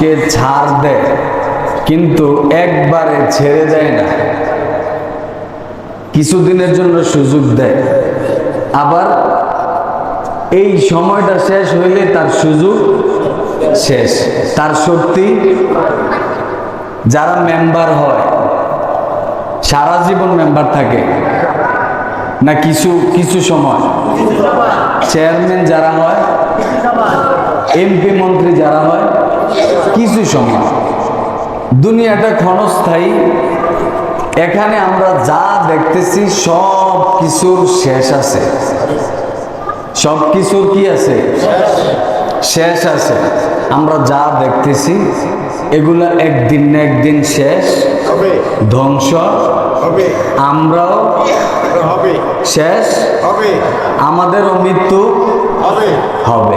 মানুষকে ছাড় দেয়, কিন্তু একবারে ছেড়ে দেয় না। কিছুদিনের জন্য সুযোগ দেয়। আবার এই সময়টা শেষ হইলে তার সুযোগ শেষ। তার শক্তি, যারা মেম্বার হয়, সারা জীবন মেম্বার থাকে, না কিছু কিছু সময়? চেয়ারম্যান যারা হয় এমপি মন্ত্রী যারা হয় কিছু সময় দুনিয়াটা ক্ষণস্থায়ী। এখানে আমরা যা দেখতেছি সব কিছুর শেষ আছে। সব কিছুর কি আছে? শেষ আছে। আমরা যা দেখতেছি এগুলা একদিন না একদিন শেষ। হবে। ধ্বংস। হবে। আমরাও হবে। শেষ। হবে। আমাদেরও মৃত্যু হবে। হবে।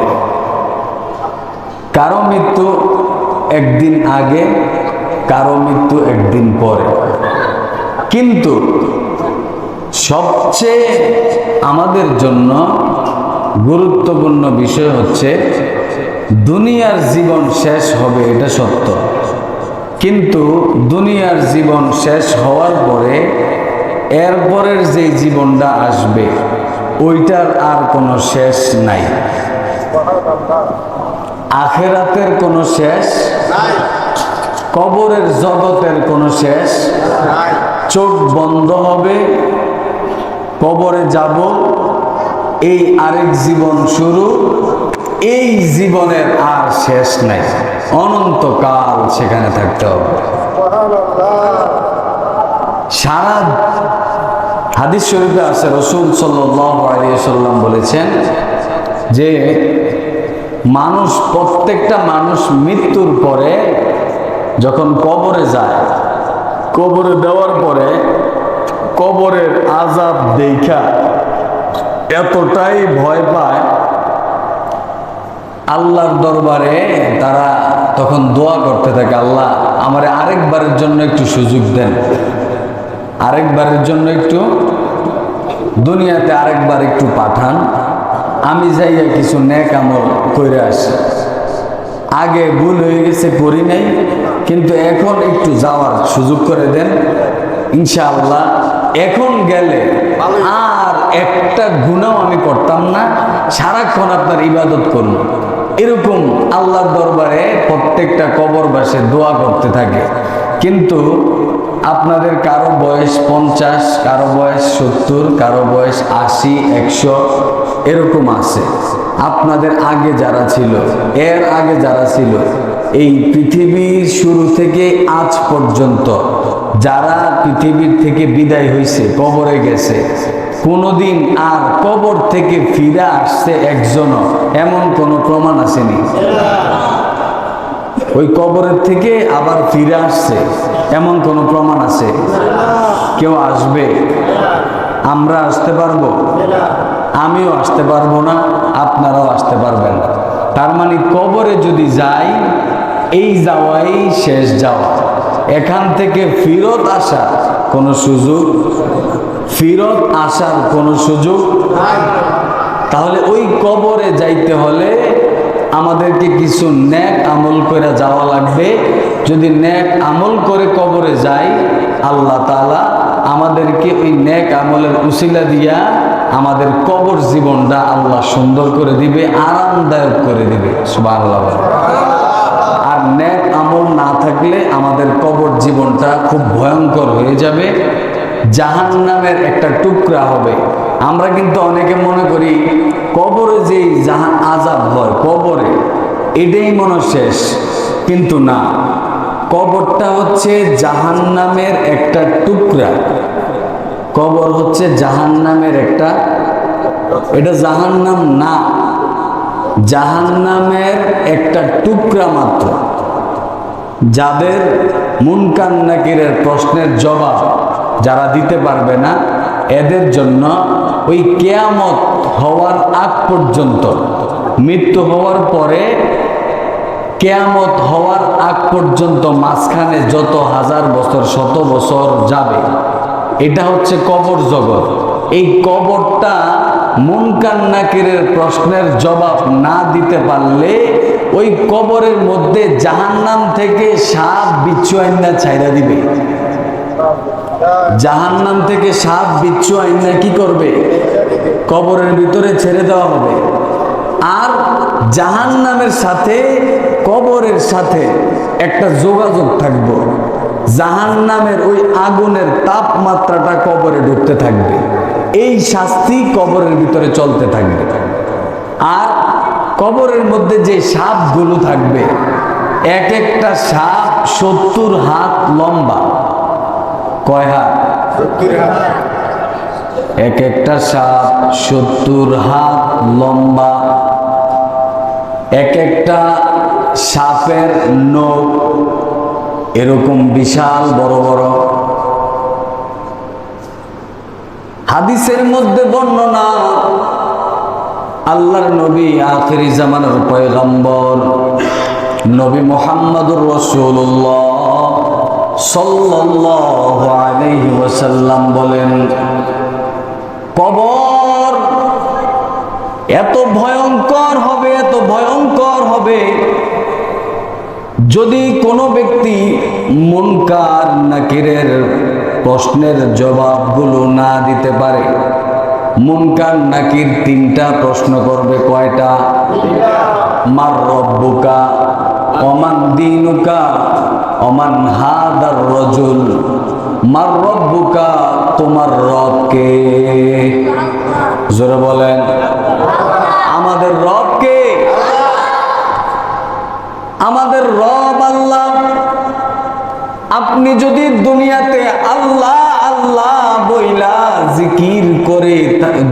কারও মৃত্যু একদিন আগে, কারও মৃত্যু একদিন পরে। কিন্তু সবচেয়ে আমাদের জন্য গুরুত্বপূর্ণ বিষয় হচ্ছে, দুনিয়ার জীবন শেষ হবে, এটা সত্য। কিন্তু দুনিয়ার জীবন শেষ হওয়ার পরে, এরপরের যে জীবনটা আসবে, ওইটার আর কোনো শেষ নাই। আখেরাতের কোনো শেষ? কবরের জগতের কোনো শেষ? চোখ বন্ধ হবে কবরে যাব এই আরেক জীবন শুরু এই জীবনের আর শেষ নাই। অনন্তকাল সেখানে থাকতে হবে। সারা হাদিস শরীফে আছে রসুল সাল্লাম বলেছেন যে মানুষ, প্রত্যেকটা মানুষ মৃত্যুর পরে যখন কবরে যায়, কবরে দেওয়ার পরে কবরের আজাব দেখা এতটাই ভয় পায়। আল্লাহর দরবারে তারা তখন দোয়া করতে থাকে, আল্লাহ, আমারে আরেকবারের জন্য একটু সুযোগ দেন। আরেকবারের জন্য একটু দুনিয়াতে আরেকবার একটু পাঠান। আমি যাইয়া কিছু ন্যাক আমল করে আসি। আগে ভুল হয়ে গেছে, করি নাই, কিন্তু এখন একটু যাওয়ার সুযোগ করে দেন। ইনশাআল্লাহ, এখন গেলে আর একটা গুণাও আমি করতাম না, সারাক্ষণ আপনার ইবাদত করুন। এরকম আল্লাহর দরবারে প্রত্যেকটা কবরবাসে দোয়া করতে থাকে। কিন্তু আপনাদের কারও বয়স পঞ্চাশ, কারও বয়স সত্তর, কারও বয়স আশি, একশো এরকম আছে। আপনাদের আগে যারা ছিল, এর আগে যারা ছিল, এই পৃথিবীর শুরু থেকে আজ পর্যন্ত যারা পৃথিবীর থেকে বিদায় হয়েছে কবরে গেছে, কোনোদিন আর কবর থেকে ফিরে আসছে একজনও এমন কোনো প্রমাণ আসেনি। ওই কবরের থেকে আবার ফিরে আসছে এমন কোনো প্রমাণ আছে? কেউ আসবে? আমরা আসতে পারব? আমিও আসতে পারব না, আপনারাও আসতে পারবেন না। তার মানে কবরে যদি যাই, এই যাওয়াই শেষ যাওয়া। এখান থেকে ফিরত আসা কোনো সুযোগ, ফিরত আসার কোনো সুযোগ তাহলে ওই কবরে যাইতে হলে আমাদেরকে কিছু ন্যাক আমল করে যাওয়া লাগবে। যদি ন্যাক আমল করে কবরে যাই, আল্লাহ তালা আমাদেরকে ওই ন্যাক আমলের উশিলা দিয়া আমাদের কবর জীবনটা আল্লাহ সুন্দর করে দিবে, আরামদায়ক করে দিবে। সুবাহ আর ন্যাক আমল না থাকলে আমাদের কবর জীবনটা খুব ভয়ঙ্কর হয়ে যাবে। জাহান নামের একটা টুকরা হবে। আমরা কিন্তু অনেকে মনে করি, কবরে যেই জাহান আজাব হয়, কবরে এটাই মনে শেষ। কিন্তু না, কবরটা হচ্ছে জাহান নামের একটা টুকরা। কবর হচ্ছে জাহান নামের একটা, এটা জাহান নাম না, জাহান্নামের একটা টুকরা মাত্র। যাদের মুনকান নাকিরের প্রশ্নের জবাব যারা দিতে পারবে না, এদের জন্য ওই কেয়ামত হওয়ার আগ পর্যন্ত, মৃত্যু হওয়ার পরে কেয়ামত হওয়ার আগ পর্যন্ত মাঝখানে যত হাজার বছর, শত বছর যাবে। এটা হচ্ছে কবর জগৎ। এই কবরটা মুনকার নাকিরের প্রশ্নের জবাব না দিতে পারলে ওই কবরের মধ্যে জাহান্নাম থেকে সাপ বিচ্ছু আইনা ছাইরা দিবে। জাহান্নাম থেকে সাপ বিচ্ছু আইনা কি করবে? কবরের ভিতরে ছেড়ে দেওয়া হবে। আর জাহান্নামের সাথে, কবরের সাথে একটা যোগাযোগ থাকবে। জাহান্নামের ওই আগুনের তাপমাত্রাটা কবরে ঢুকতে থাকবে। এই শাস্তি কবরের ভিতরে চলতে থাকবে। আর কবরের মধ্যে যে সাপগুলো থাকবে এক একটা সাপ সত্তর হাত লম্বা। কয় হাত? হাত। এক একটা সাপ সত্তর হাত লম্বা। এক একটা সাপের নখ এরকম বিশাল বড় বড় হাদিসের মধ্যে বর্ণনা, আল্লাহর নবী আখেরি জামানার পয়গম্বর নবী মোহাম্মদুর রসুল্লাহ ওয়াসাল্লাম বলেন, কবর এত ভয়ঙ্কর হবে, এত ভয়ঙ্কর হবে যদি কোনো ব্যক্তি মুনকার, নাকিরের প্রশ্নের জবাবগুলো না দিতে পারে, মুনকার, নাকির তিনটা প্রশ্ন করবে, কয়টা? মার রব্বুকা অমান দিনুকা অমান হাদার রজুল। মার রব্বুকা, তোমার রবকে। জোরে বলেন, আমাদের রবকে আমাদের রব আল্লাহ আপনি যদি দুনিয়াতে আল্লাহ আল্লাহ বইলা জিকির করে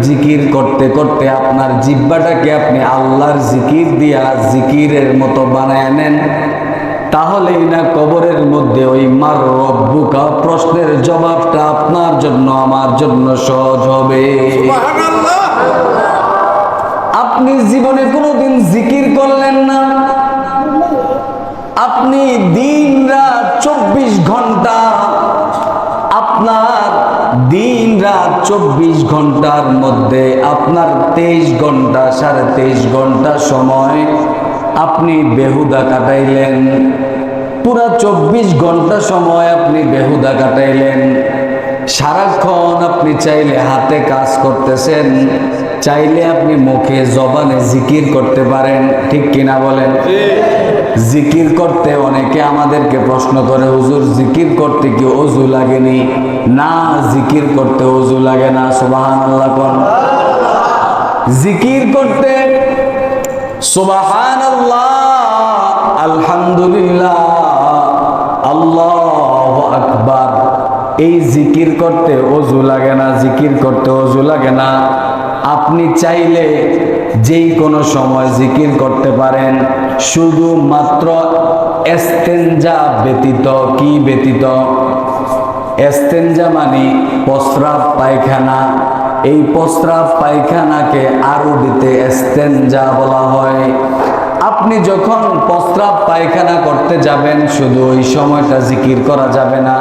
জিকির করতে করতে আপনার জিব্বাটাকে আপনি আল্লাহর জিকির দিয়া জিকিরের মতো বানায় নেন তাহলেই না কবরের মধ্যে ওই মার রব্বুকা প্রশ্নের জবাবটা আপনার জন্য আমার জন্য সহজ হবে। আপনি জীবনে কোনোদিন জিকির করলেন না? আপনি দিন রাত চব্বিশ ঘণ্টা। আপনার দিন রাত চব্বিশ ঘণ্টার মধ্যে আপনার তেইশ ঘণ্টা সাড়ে তেইশ ঘণ্টা সময় আপনি বেহুদা কাটাইলেন। পুরা চব্বিশ ঘণ্টা সময় আপনি বেহুদা কাটাইলেন। সারাক্ষণ আপনি চাইলে হাতে কাজ করতেছেন, চাইলে আপনি মুখে জবানে জিকির করতে পারেন, ঠিক কিনা বলেন? জিকির করতে অনেকে আমাদেরকে প্রশ্ন করে, হুজুর, জিকির করতে কি অজু লাগেনি? না, জিকির করতে অজু লাগে না সুবাহান জিকির করতে সুবাহান আলহামদুলিল্লাহ, আল্লাহ আকবার। এই জিকির করতে অজু লাগে না, জিকির করতে অজু লাগে না। আপনি চাইলে যেই কোনো সময় জিকির করতে পারেন। শুধুমাত্র এস্তেঞ্জা ব্যতীত, কি ব্যতীত? এস্তেঞ্জা মানে প্রস্রাব পায়খানা। এই প্রস্রাব পায়খানাকে আরবিতে এস্তেঞ্জা বলা হয়। আপনি যখন প্রস্রাব পায়খানা করতে যাবেন, শুধু ওই সময়টা জিকির করা যাবে না।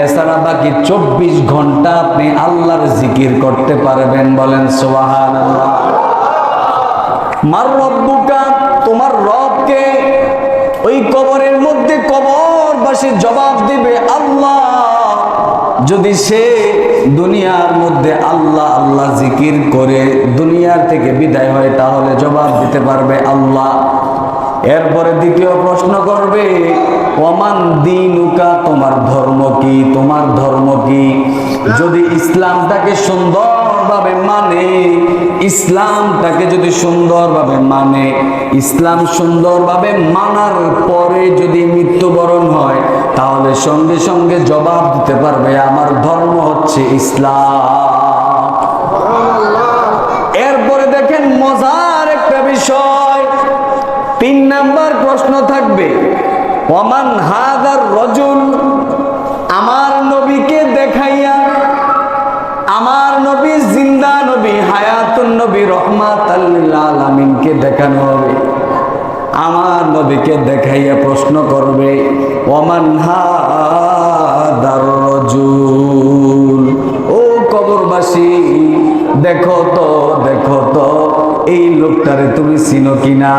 এছাড়া বাকি চব্বিশ ঘণ্টা আপনি আল্লাহর জিকির করতে পারবেন বলেন সোহান আল্লাহ কবরবাসী জবাব দিবে আল্লাহ। যদি সে দুনিয়ার মধ্যে আল্লাহ আল্লাহ জিকির করে দুনিয়ার থেকে বিদায় হয়, তাহলে জবাব দিতে পারবে আল্লাহ। এরপরে দ্বিতীয় প্রশ্ন করবে ওমান দিনুকা, তোমার ধর্ম কি, তোমার ধর্ম কি? যদি ইসলামটাকে সুন্দরভাবে মানে ইসলামটাকে যদি সুন্দরভাবে মানে ইসলাম সুন্দরভাবে মানার পরে যদি মৃত্যুবরণ হয়, তাহলে সঙ্গে সঙ্গে জবাব দিতে পারবে, আমার ধর্ম হচ্ছে ইসলাম। এরপরে দেখেন মজার একটা বিষয়, তিন নাম্বার প্রশ্ন থাকবে ওমান হাদার রজুল, আমার নবীকে দেখাইয়া, আমার নবী জিন্দা নবী, হায়াতুন নবী রহমাত আলামিনকে দেখানো হবে। আমার নবীকে দেখাইয়া প্রশ্ন করবে, ওমান হাদার রজুল, ও কবরবাসী, দেখো তো, দেখো এই লোকটারে তুমি চিনো কিনা?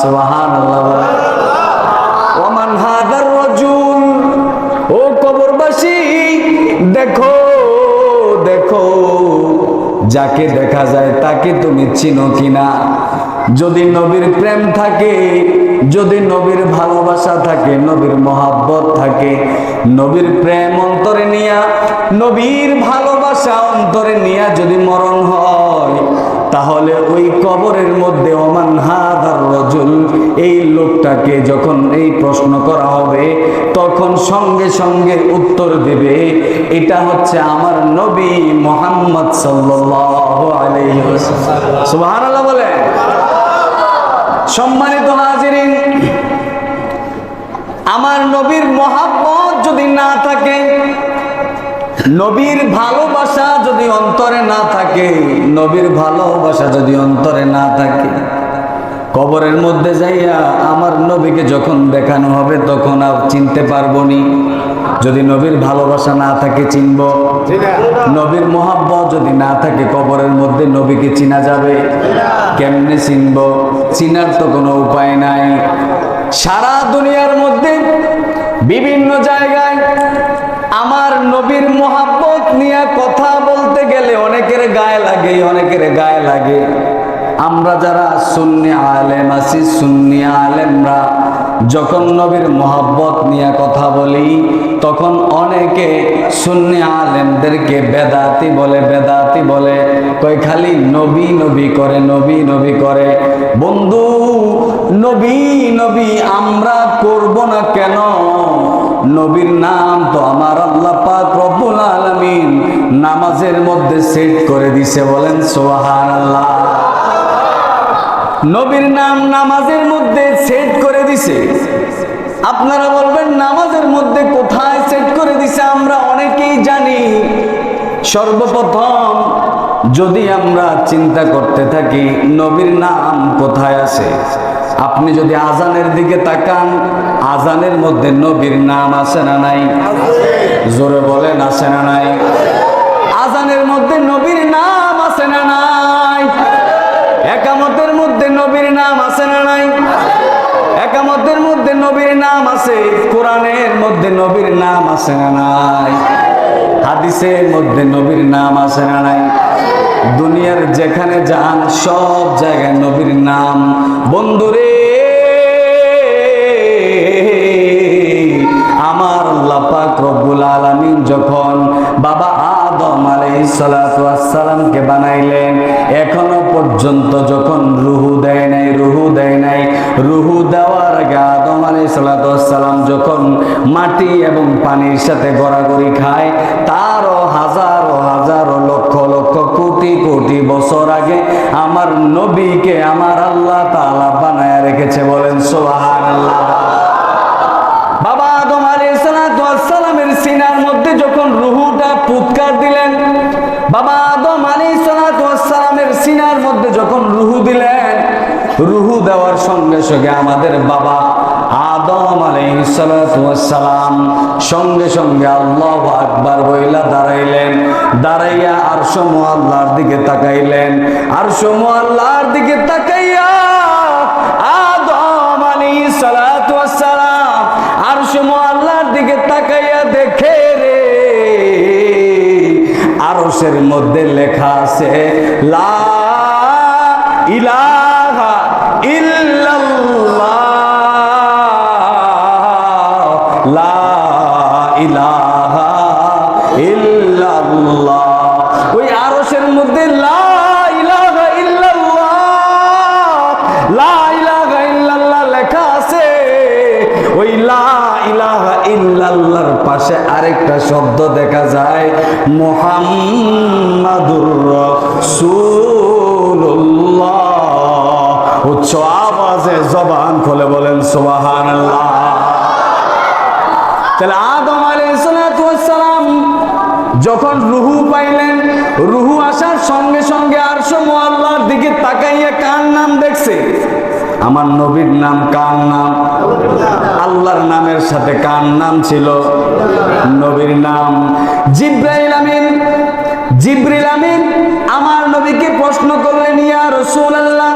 সোহান ওমান দেখো দেখো, যাকে দেখা যায় তাকে তুমি চিনো কিনা? যদি নবীর প্রেম থাকে, যদি নবীর ভালোবাসা থাকে, নবীর মহাব্বত থাকে, নবীর প্রেম অন্তরে নিয়া, নবীর ভালোবাসা অন্তরে নিয়া যদি মরণ হয়, তাহলে ওই কবরের মধ্যে ওমান হাদার রজুল, এই লোকটাকে যখন এই প্রশ্ন করা হবে, তখন সঙ্গে সঙ্গে উত্তর দেবে, এটা হচ্ছে আমার নবী মোহাম্মদ বলে। সম্মানিত হাজিরিন, আমার নবীর মহাব্বত যদি না থাকে, নবীর ভালোবাসা যদি অন্তরে না থাকে, নবীর ভালোবাসা যদি অন্তরে না থাকে কবরের মধ্যে যাইয়া আমার নবীকে যখন দেখানো হবে, তখন আর চিনতে পারব নি যদি নবীর ভালোবাসা না থাকে, চিনব। নবীর মোহাব্বত যদি না থাকে, কবরের মধ্যে নবীকে চিনা যাবে। কেমনে চিনব? চিনার তো কোনো উপায় নাই। সারা দুনিয়ার মধ্যে, বিভিন্ন জায়গায় আমার নবীর মহাব্বত নিয়ে কথা বলতে গেলে অনেকের গায়ে লাগে, অনেকের গায়ে লাগে। আমরা যারা সুন্নি আলেম আছি, সুন্নি আলেমরা, যখন নবীর মোহাব্বত নিয়ে কথা বলি, তখন অনেকে সুন্নি আলেমদেরকে বেদাতি বলে বেদাতি বলে কই খালি নবী নবী করে, নবী নবী করে। বন্ধু, নবী নবী আমরা করব না কেন? নবীর নাম তো আমার আল্লাহ পাক রব্বুল আলামিন নামাজের মধ্যে সেট করে দিছে বলেন সুবহানাল্লাহ। নবীর নাম নামাজের মধ্যে সেট করে দিছে। আপনারা বলবেন, নামাজের মধ্যে কোথায় সেট করে দিছে? আমরা অনেকেই জানি। সর্বপ্রথম যদি আমরা চিন্তা করতে থাকি, নবীর নাম কোথায় আছে? আপনি যদি আজানের দিকে তাকান, আজানের মধ্যে নবীর নাম আছে না নাই? জোরে বলেন, আছে না নাই? আজানের মধ্যে নবীর নাম আছে না নাই একামতের মধ্যে নবীর নাম আছে না নাই? একামতের মধ্যে নবীর নাম আছে, কোরআনের মধ্যে নবীর নাম আছে না নাই? হাদিসের মধ্যে নবীর নাম আছে না নাই? দুনিয়ার যেখানে যান, সব জায়গায় নবীর নাম। বন্ধুরে আমার আল্লাহ পাক রব্বুল আলামিন যখন বাবা আদম আলাইহিস সালাতু ওয়াস সালামকে বানাইলেন। এখনও পর্যন্ত যখন রুহু দেয় নাই, রুহু দেয় নাই, রুহু দেওয়ার আগে আদম আলাইহিস সালাতু ওয়াস সালাম যখন মাটি এবং পানির সাথে গড়াগড়ি খায়, তারও হাজারো হাজারো লক্ষ লক্ষ কোটি কোটি বছর আগে আমার নবীকে আমার আল্লাহ তাআলা বানায় রেখেছে বলেন সুবহানাল্লাহ। বাবা আদম আলাইসালামের সিনার মধ্যে যখন রুহুটা পুৎকার দিলেন। বাবা আদম আলাইসালামের সিনার মধ্যে যখন রুহু দিলেন, রুহু দেওয়ার সঙ্গে সঙ্গে আমাদের বাবা আদম আলাইসালাম সঙ্গে সঙ্গে আল্লাহ আকবার বইলা দাঁড়াইলেন। দাঁড়াইয়া আর সমু আল্লাহর দিকে তাকাইলেন। আর সমু আল্লাহর দিকে তাকাইয়া আরসের মধ্যে লেখা আছে, লা ইলাহা লা ইলাহা ওই মধ্যে লা লা লেখা আছে। ওই লা ইলাহা পাশে আরেকটা শব্দ দেখা যায় মুহাম্মাদুর জবান খুলে বলেন, সুবহানাল্লাহ। তাহলে আদম আলাইসালাম যখন রুহু পাইলেন, রুহু আসার সঙ্গে সঙ্গে আর আল্লাহর দিকে তাকাইয়া কার নাম দেখছে? আমার নবীর নাম কার নাম? আল্লাহর নামের সাথে কার নাম ছিল? নবীর নাম। জিব্রাইল আমিন জিব্রিল আমিন আমার নবীকে প্রশ্ন করলেন, ইয়া রসুল আল্লাহ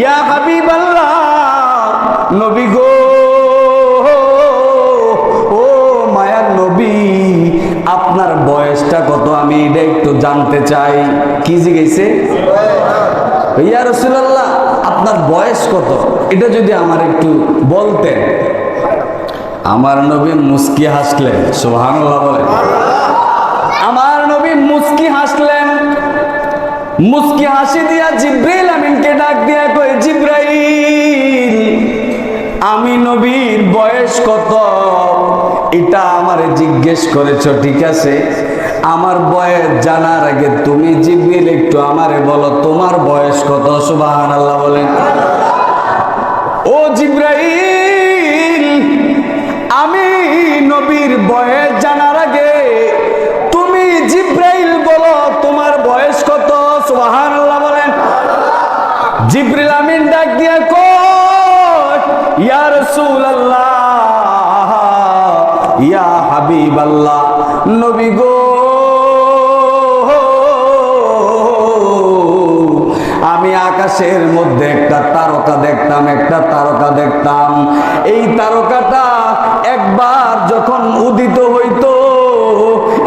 ইয়া হাবিবাল্লাহ নবী জানতে চাই। কি জিজ্ঞেসে? ইয়া রসুল্লাহ আপনার বয়স কত? এটা যদি আমার একটু বলতেন। আমার নবী মুস্কি হাসলেন, সুবহানাল্লাহ বলেন। আমার নবী মুস্কি হাসলেন। মুস্কি হাসি দিয়া জিব্রাইল আমিনকে ডাক দিয়া কই জিব্রাইল, আমি নবীর বয়স কত? এটা আমারে জিজ্ঞেস করেছ, ঠিক আছে? আমার বয়স জানার আগে তুমি জিব্রাইল একটু আমারে বলো, তোমার বয়স কত? সুবহানাল্লাহ বলেন। ও জিব্রাইল, আমি নবীর বয়স জানার আগে তুমি জিব্রাইল বলো, তোমার বয়স কত? সুবহানাল্লাহ বলেন। জিব্রিল আমিন ডাক দিয়া কই ইয়া রাসূলুল্লাহ, ইয়া হাবিবাল্লাহ, নবী গো আকাশের মধ্যে একটা তারকা দেখতাম, একটা তারকা দেখতাম। এই তারকাটা একবার যখন উদিত হইতো,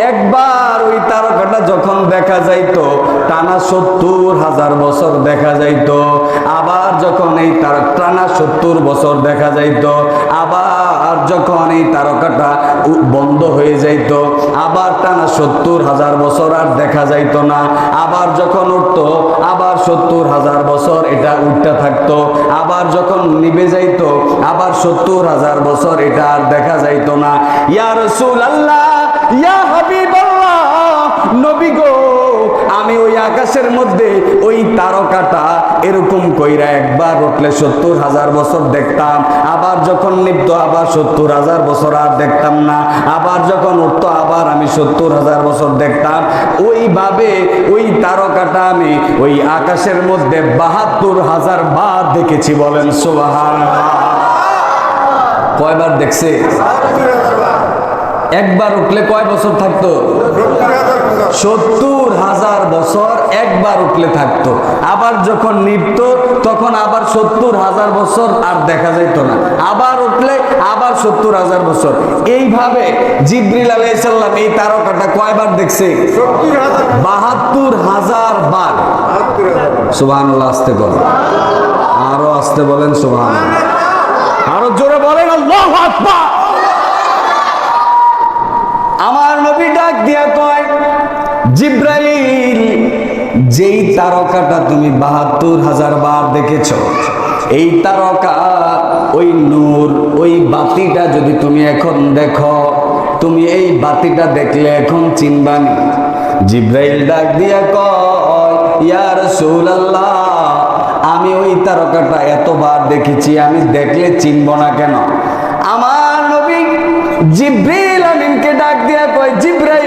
একবার ওই তারকাটা যখন দেখা যাইতো, টানা সত্তর হাজার বছর দেখা যাইতো। আবার যখন এই তার টানা সত্তর বছর দেখা যাইতো, আবার যখন এই তারকাটা বন্ধ হয়ে যাইতো, আবার টানা সত্তর হাজার বছর আর দেখা যাইতো না। আবার যখন উঠতো, আবার সত্তর হাজার বছর এটা উঠতে থাকতো। আবার যখন নিভে যাইতো, আবার সত্তর হাজার বছর এটা আর দেখা যাইত না। ইয়া রসুল আল্লাহ ইয়া হাবিব নবী গো, আমি ওই আকাশের মধ্যে ওই তারকাটা কইরা একবার উঠলে সত্তর হাজার বছর দেখতাম। আবার যখন নিপ্ত আবার সত্তর হাজার বছর আর দেখতাম না। আবার যখন উঠতো, আবার আমি সত্তর হাজার বছর দেখতাম। ওইভাবে ওই তারকাটা আমি ওই আকাশের মধ্যে বাহাত্তর হাজার বার দেখেছি বলেন সোবাহান কয়বার দেখছে? একবার উঠলে কয় বছর থাকতো? সত্তর হাজার বছর একবার উঠলে থাকতো। আবার যখন নিত্য তখন আবার সত্তর হাজার বছর আর দেখা যাইতো না। আবার উঠলে আবার সত্তর হাজার বছর। এইভাবে জিব্রিল আলাইসাল্লাম এই তারকাটা কয়বার দেখছে? বাহাত্তর হাজার বার। সুবাহ আসতে বলেন। আরও আসতে বলেন সুবাহ আরও জোরে বলেন, আল্লাহু আকবার আমার নবী ডাক দিয়া কয়, জিব্রাইল, যেই তারকাটা তুমি বাহাত্তর হাজার বার দেখেছ, এই তারকা, ওই নূর, ওই বাতিটা যদি তুমি এখন দেখো, তুমি এই বাতিটা দেখলে এখন চিনবানি জিব্রাইল ডাক দিয়া কয়, ইয়া রাসূলুল্লাহ, আমি ওই তারকাটা এতবার দেখেছি, আমি দেখলে চিনব না কেন? আমার নবী জিব্রাইল আমিনকে ডাক দিয়া কয়, জিব্রাইল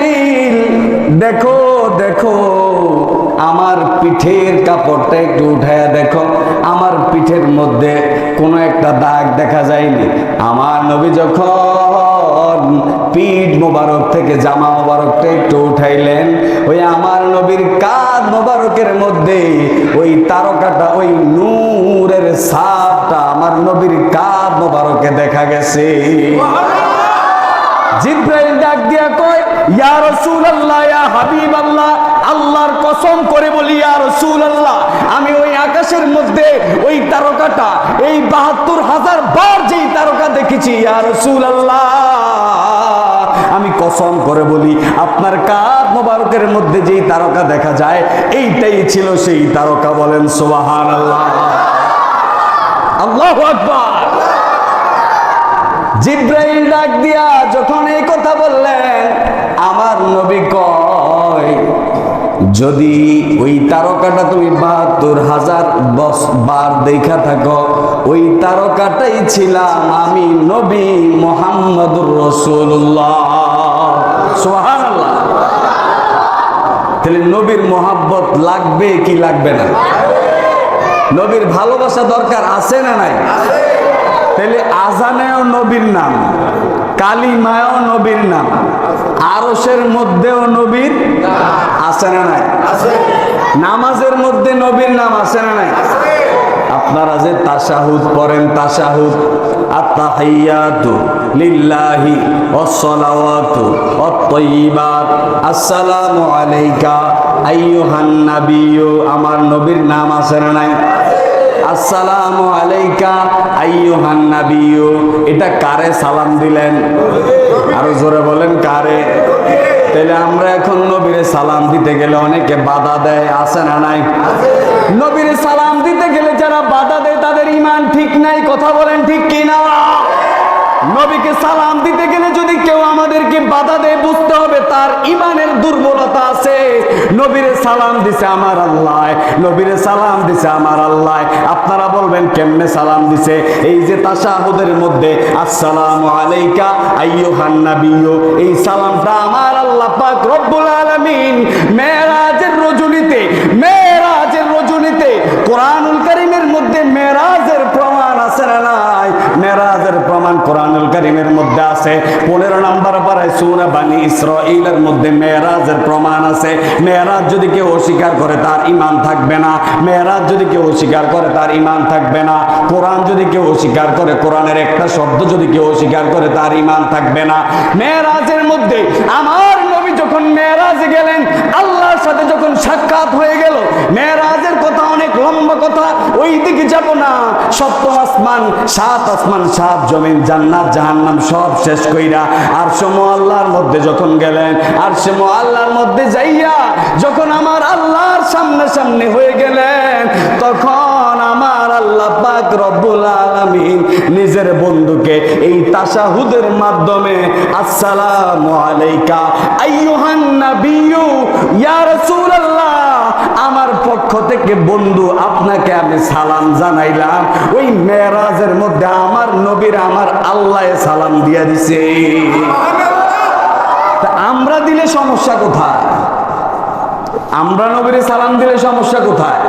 দেখো দেখো, আমার পিঠের কাপড়টা একটু উঠায়া দেখো। আমার পিঠের মধ্যে কোনো একটা দাগ দেখা যায়নি। আমার নবী যখন পিঠ মোবারক থেকে জামা মোবারকটা একটু উঠাইলেন, ওই আমার নবীর কাঁধ মোবারকের মধ্যে ওই তারকাটা, ওই নূরের সাপটা আমার নবীর কাঁধ মোবারকে দেখা গেছে। জিব্রাইল ডাক দিয়া কয়, ইয়া রাসূলুল্লাহ, ইয়া হাবিবাল্লাহ, আল্লাহর কসম করে বলি, ইয়া রাসূলুল্লাহ, আমি ওই আকাশের মধ্যে ওই তারকাটা, এই বাহাত্তর হাজার বার যেই তারকা দেখেছি, ইয়া রাসূলুল্লাহ, আমি কসম করে বলি, আপনার কাঁধ মোবারকের মধ্যে যেই তারকা দেখা যায়, এইটাই ছিল সেই তারকা বলেন সুবহানাল্লাহ। আল্লাহু আকবার। জিব্রাইল ডাক দিয়া যখন এই কথা বললেন, আমার নবী কয়, যদি ওই তারকাটা তুমি বাহাত্তর হাজার বস, বার দেখা থাকো, ওই তারকাটাই ছিলাম আমি নবী মোহাম্মদুর রসুল্লাহ সুবহানাল্লাহ। তাহলে নবীর মোহাব্বত লাগবে কি লাগবে না? নবীর ভালোবাসা দরকার আছে না নাই? তাহলে আজানেও নবীর নাম কালিমায়ও নবীর নাম আরসের মধ্যেও নবীর আছে না নাই? নামাজের মধ্যে নবীর নাম আছে না নাই? আপনারা যে তাশাহুদ পড়েন লিল্লাহি আসসালামু আলাইকা আইয়ুহান নাবিয়্যু আমার নবীর নাম আছে না নাই? আসসালামু আলাইকা, আইয়ুহান নাবিয়্যু। এটা কারে সালাম দিলেন? আরও জোরে বলেন, কারে? তাহলে আমরা এখন নবীরে সালাম দিতে গেলে অনেকে বাধা দেয়, আছে না নাই? নবীরে সালাম দিতে গেলে যারা বাধা দেয়, তাদের ইমান ঠিক নাই, কথা বলেন ঠিক কি না নবীকে সালাম দিতে গেলে যদি কেউ আমাদেরকে বাধা দেয়, বুঝতে হবে তার ইমানের দুর্বলতা আছে। নবীরে সালাম দিছে আমার আল্লাহ, নবীরে সালাম দিছে আমার আল্লাহ। আপনারা বলবেন, কেমনে সালাম দিছে? এই যে তাশাহুদের মধ্যে, আসসালামু আলাইকা আইয়ুহান নাবিয়্যু এই সালামটা আমার আল্লাহ পাক রব্বুল আলামিন মেরাজের রজনীতে মেরাজের রজনীতে কোরআনুল কারীমের মধ্যে মেরাজের প্রমাণ আছে না নাই মেরাজের প্রমাণ কোরআনুল কারীমের মধ্যে আছে। পনেরো নাম্বার পাড়ায় সূরা বানি ইসরাঈলের মধ্যে মেরাজের প্রমাণ আছে। মেরাজ যদি কেউ অস্বীকার করে, তার ইমান থাকবে না। মেরাজ যদি কেউ অস্বীকার করে, তার ঈমান থাকবে না। কোরআন যদি কেউ অস্বীকার করে, কোরআনের একটা শব্দ যদি কেউ অস্বীকার করে, তার ইমান থাকবে না। মেরাজের মধ্যে আমার নবী যখন মেরাজে গেলেন, আল্লাহর সাথে যখন সাক্ষাৎ হয়ে গেল কথা, অনেক লম্বা কথা ওই দিকে যাব না। সপ্তম আসমান, সাত আসমান, সাত জমিন, জান্নাত, জাহান্নাম, সব শেষ কইরা আর সমো আল্লাহর মধ্যে যখন গেলেন আর সমো আল্লাহর মধ্যে যাইয়া যখন আমার আল্লাহর সামনে সামনে হয়ে গেলেন, তখন আমার আল্লাহ পাক রব্বুল আলামিন নিজের বন্ধুকে এই তাশাহুদের মাধ্যমে আসসালামু আলাইকা, আইয়ুহান নাবিয়্যু, ইয়া রাসূলুল্লাহ। পক্ষ থেকে, বন্ধু, আপনাকে আমি সালাম জানাইলাম। ওই মেয়েরাজের মধ্যে আমার নবীর আমার আল্লাহ সালাম দিয়া দিছে। আমরা দিলে সমস্যা কোথায়? আমরা নবীর সালাম দিলে সমস্যা কোথায়?